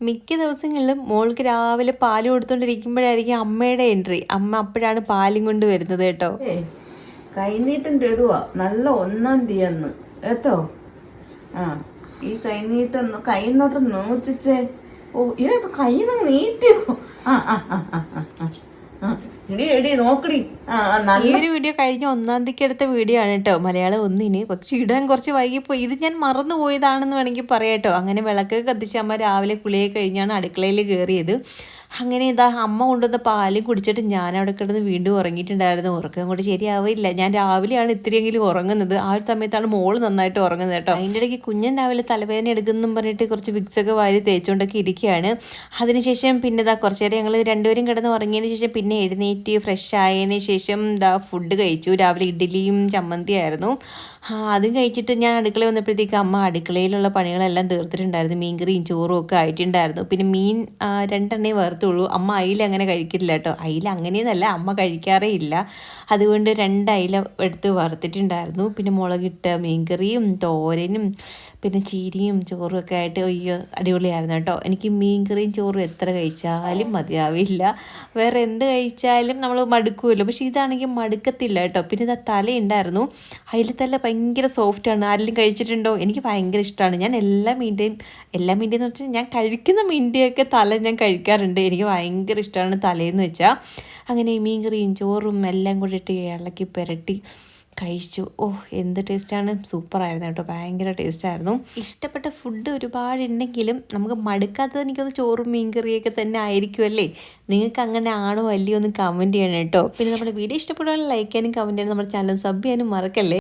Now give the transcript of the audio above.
മിക്ക ദിവസങ്ങളിലും മോൾക്ക് രാവിലെ പാൽ കൊടുത്തോണ്ടിരിക്കുമ്പോഴായിരിക്കും അമ്മയുടെ എൻട്രി. അമ്മ അപ്പോഴാണ് പാലും കൊണ്ട് വരുന്നത് കേട്ടോ. കൈനീട്ടം ഇടുക നല്ല ഒന്നാം തീയന്ന് കേട്ടോ? ആ ഈ കൈനീട്ടം ഒന്ന് കൈന്നോട്ട് നോച്ചിച്ചേ. ഓ ഇതൊക്കെ കൈന്ന് നീട്ടിയോ? ആ ആ ആ ആ. ആ, എടി എടി നോക്കടി. ഈ ഒരു വീഡിയോ കഴിഞ്ഞ ഒന്നാം തീയതി എടുത്ത വീഡിയോ ആണ് കേട്ടോ. മലയാളം ഒന്നിന്. പക്ഷെ ഇടാൻ കുറച്ച് വൈകിപ്പോയി. ഇത് ഞാൻ മറന്നു പോയതാണെന്ന് വേണമെങ്കിൽ പറയാട്ടോ അങ്ങനെ വിളക്ക് കത്തിച്ച് അമ്മ രാവിലെ കുളിയെ കഴിഞ്ഞാണ് അടുക്കളയിൽ കയറിയത്. അങ്ങനെ ഇതാ അമ്മ കൊണ്ടുവന്ന പാലും കുടിച്ചിട്ട് ഞാൻ അവിടെ കിടന്ന് വീണ്ടും ഉറങ്ങിയിട്ടുണ്ടായിരുന്നു. ഉറക്കം കൊണ്ട് ശരിയാവില്ല ഞാൻ രാവിലെയാണ് ഇത്രയെങ്കിലും ഉറങ്ങുന്നത്. ആ ഒരു സമയത്താണ് മോൾ നന്നായിട്ട് ഉറങ്ങുന്നത് കേട്ടോ. അതിന്റെ ഇടയ്ക്ക് കുഞ്ഞൻ രാവിലെ തലവേദന എടുക്കുന്നെന്നും പറഞ്ഞിട്ട് കുറച്ച് വിക്സൊക്കെ വാരി തേച്ചുകൊണ്ടൊക്കെ ഇരിക്കുകയാണ്. അതിനുശേഷം പിന്നെ ഇതാ കുറച്ച് നേരം ഞങ്ങൾ രണ്ടുപേരും കിടന്ന് ഉറങ്ങിയതിന് ശേഷം പിന്നെ എഴുന്നേറ്റ് ഫ്രഷ് ആയതിന് ശേഷം ഇതാ ഫുഡ് കഴിച്ചു. രാവിലെ ഇഡ്ഡലിയും ചമ്മന്തിയായിരുന്നു. അതും കഴിച്ചിട്ട് ഞാൻ അടുക്കള വന്നപ്പോഴത്തേക്ക് അമ്മ അടുക്കളയിലുള്ള പണികളെല്ലാം തീർത്തിട്ടുണ്ടായിരുന്നു. മീൻകറിയും ചോറും ഒക്കെ ആയിട്ടുണ്ടായിരുന്നു. പിന്നെ മീൻ രണ്ടെണ്ണേ വറുത്തുള്ളൂ. അമ്മ അയില അങ്ങനെ കഴിക്കില്ല കേട്ടോ. അയില അങ്ങനെയെന്നല്ല. അമ്മ കഴിക്കാറേ ഇല്ല. അതുകൊണ്ട് രണ്ട് അയില എടുത്ത് വറുത്തിട്ടുണ്ടായിരുന്നു. പിന്നെ മുളകിട്ട മീൻകറിയും തോരനും പിന്നെ ചീരിയും ചോറും ഒക്കെ ആയിട്ട് അയ്യോ അടിപൊളിയായിരുന്നു കേട്ടോ. എനിക്ക് മീൻകറിയും ചോറും എത്ര കഴിച്ചാലും മതിയാവില്ല. വേറെ എന്ത് കഴിച്ചാലും നമ്മൾ മടുക്കുമല്ലോ. പക്ഷെ ഇതാണെങ്കിൽ മടുക്കത്തില്ല കേട്ടോ. പിന്നെ ഇതാ തലയുണ്ടായിരുന്നു. അതിൽ തല ഭയങ്കര സോഫ്റ്റാണ് ആരെങ്കിലും കഴിച്ചിട്ടുണ്ടോ? എനിക്ക് ഭയങ്കര ഇഷ്ടമാണ് ഞാൻ എല്ലാ മീന്റെയും എല്ലാ മീന്റെയും എന്ന് വെച്ചാൽ ഞാൻ കഴിക്കുന്ന മീന്റെയൊക്കെ തല ഞാൻ കഴിക്കാറുണ്ട്. എനിക്ക് ഭയങ്കര ഇഷ്ടമാണ് തലേന്ന് വെച്ചാൽ അങ്ങനെ മീൻ മീൻകറിയും ചോറും എല്ലാം കൂടി ഇട്ട് ഇളക്കി പുരട്ടി. കഴിച്ചു. ഓ എന്ത് ടേസ്റ്റാണ്? സൂപ്പറായിരുന്നു കേട്ടോ. ഭയങ്കര ടേസ്റ്റായിരുന്നു. ഇഷ്ടപ്പെട്ട ഫുഡ് ഒരുപാട് ഉണ്ടെങ്കിലും നമുക്ക് മടുക്കാത്തത് എനിക്കൊന്ന് ചോറും മീൻകറിയൊക്കെ തന്നെ ആയിരിക്കുമല്ലേ നിങ്ങൾക്ക് അങ്ങനെ ആണോ? അല്ലയോ? ഒന്ന് കമന്റ് ചെയ്യണം കേട്ടോ. പിന്നെ നമ്മുടെ വീഡിയോ ഇഷ്ടപ്പെടുകയാണെങ്കിൽ ലൈക്ക് ചെയ്യാനും കമന്റ് ചെയ്യാനും നമ്മുടെ ചാനൽ സബ് ചെയ്യാനും മറക്കല്ലേ?